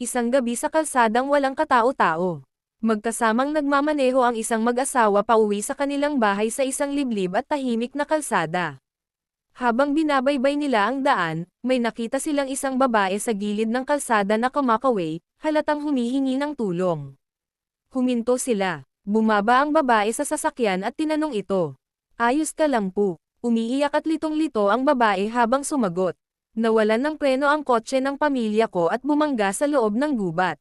Isang gabi sa kalsadang walang katao-tao. Magkasamang nagmamaneho ang isang mag-asawa pauwi sa kanilang bahay sa isang liblib at tahimik na kalsada. Habang binabaybay nila ang daan, may nakita silang isang babae sa gilid ng kalsada na kumakaway, halatang humihingi ng tulong. Huminto sila. Bumaba ang babae sa sasakyan at tinanong ito. Ayos ka lang po. Umiiyak at litong-lito ang babae habang sumagot. Nawalan ng preno ang kotse ng pamilya ko at bumangga sa loob ng gubat.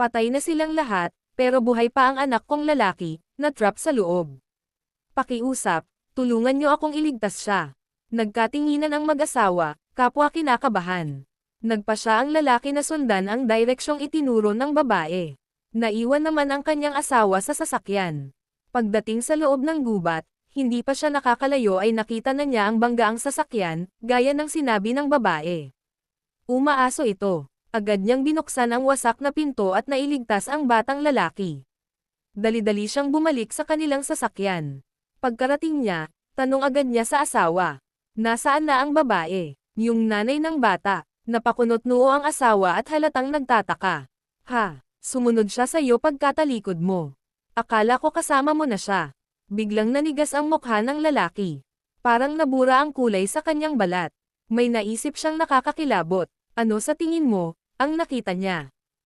Patay na silang lahat, pero buhay pa ang anak kong lalaki, na trap sa loob. Pakiusap, tulungan niyo akong iligtas siya. Nagkatinginan ang mag-asawa, kapwa kinakabahan. Nagpa siya ang lalaki na sundan ang direksyong itinuro ng babae. Naiwan naman ang kanyang asawa sa sasakyan. Pagdating sa loob ng gubat, hindi pa siya nakakalayo ay nakita na niya ang banggaang sasakyan, gaya ng sinabi ng babae. Umaaso ito. Agad niyang binuksan ang wasak na pinto at nailigtas ang batang lalaki. Dali-dali siyang bumalik sa kanilang sasakyan. Pagkarating niya, tanong agad niya sa asawa. Nasaan na ang babae? Yung nanay ng bata. Napakunot noo ang asawa at halatang nagtataka. Ha, sumunod siya sa iyo pagkatalikod mo. Akala ko kasama mo na siya. Biglang nanigas ang mukha ng lalaki. Parang nabura ang kulay sa kanyang balat. May naisip siyang nakakakilabot. Ano sa tingin mo, ang nakita niya?